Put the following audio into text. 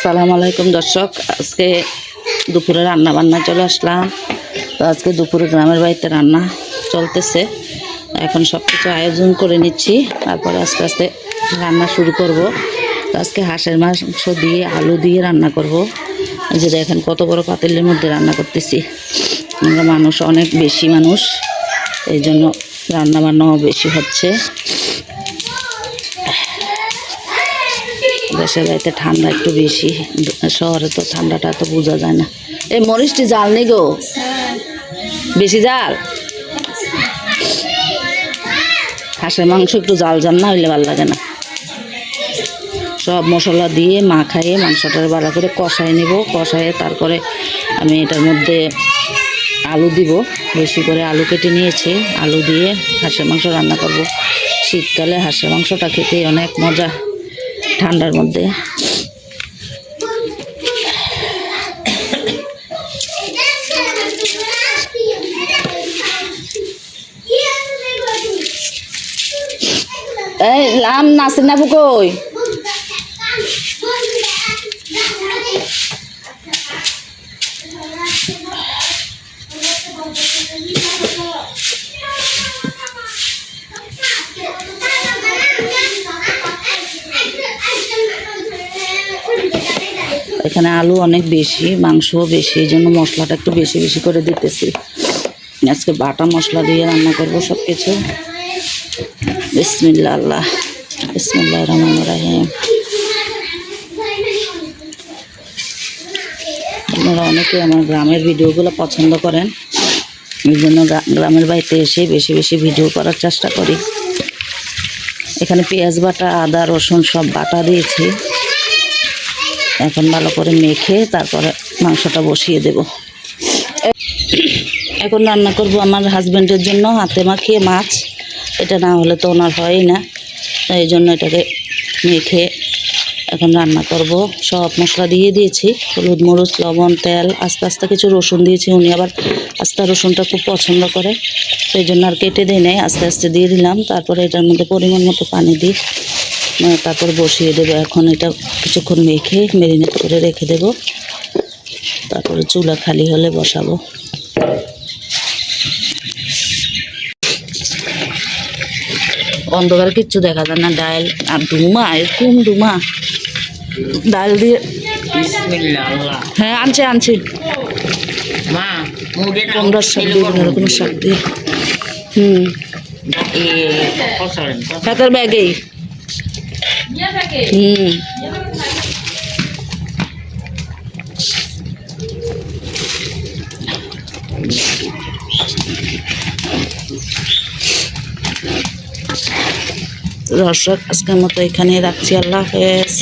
আসসালামু আলাইকুম দর্শক। আজকে দুপুরে রান্না বান্না চলে আসলাম। তো আজকে দুপুরে গ্রামের বাড়িতে রান্না চলতেছে। এখন সব কিছু আয়োজন করে নিচ্ছি। তারপরে আস্তে আস্তে রান্না শুরু করব। আজকে হাঁসের মাংস দিয়ে আলু দিয়ে রান্না করব। যে দেখেন কত বড় পাতিলের মধ্যে রান্না করতেছি। আমরা মানুষ, অনেক বেশি মানুষ। এই জন্য রান্নাবান্নাও বেশি হচ্ছে। দেশের বাড়িতে ঠান্ডা একটু বেশি। শহরে তো ঠান্ডাটা তো বোঝা যায় না। এই মরিচটি জাল নেই গো। বেশি জাল? হাঁসের মাংস একটু জাল জাল না হইলে ভালো লাগে না। সব মশলা দিয়ে মাখাইয়ে মাংসটার ভালো করে কষাই নিব। কষাইয়ে তারপরে আমি এটার মধ্যে আলু দিব। বেশি করে আলু কেটে নিয়েছি। আলু দিয়ে হাঁসের মাংস রান্না করব। শীতকালে হাঁসের মাংসটা খেতে অনেক মজা। ঠান্ডার মধ্যে। এই লাম নাসির না কই? এখানে আলু অনেক বেশি, মাংসও বেশি, এই জন্য মশলাটা একটু বেশি বেশি করে দিতেছি। আজকে বাটা মশলা দিয়ে রান্না করব সব কিছু বিসমিল্লা আল্লাহ। বিসমিল্লাহ রহমান রাহিম। আপনারা অনেকে আমার গ্রামের ভিডিওগুলো পছন্দ করেন, এই জন্য গ্রামের বাড়িতে এসে বেশি বেশি ভিডিও করার চেষ্টা করি। এখানে পেঁয়াজ বাটা, আদা, রসুন সব বাটা দিয়েছি। এখন ভালো করে মেখে তারপরে মাংসটা বসিয়ে দেব। এখন রান্না করব আমার হাজব্যান্ডের জন্য হাতে মাখিয়ে মাছ। এটা না হলে তো ওনার হয়ই না। তাই জন্য এটাকে মেখে এখন রান্না করব। সব মশলা দিয়ে দিয়েছি। হলুদ, মরিচ, লবণ, তেল, আস্তে আস্তে কিছু রসুন দিয়েছি। উনি আবার আস্তে রসুনটা খুব পছন্দ করে। সেই জন্য আর কেটে দিই নাই। আস্তে আস্তে দিয়ে দিলাম। তারপরে এটার মধ্যে পরিমাণ মতো পানি দিই তারপর বসিয়ে দেবো। এখন এটা কিছুক্ষণ মেখে মেরিনেট করে রেখে দেবো। তারপরে চুলা খালি হলে বসাবো। অন্ধকার কিচ্ছু দেখা যায় না। ডাল আর ডুমা এরকম ডুমা? ডাল দিয়ে হ্যাঁ আনছি আনছি। কুমড়ার শাক দিয়ে বিভিন্ন রকমের শাক দিয়ে। হুম। হাতের ব্যাগেই। হুম। দর্শক আজকের মতো এখানে রাখছি। আল্লাহ হাফেজ।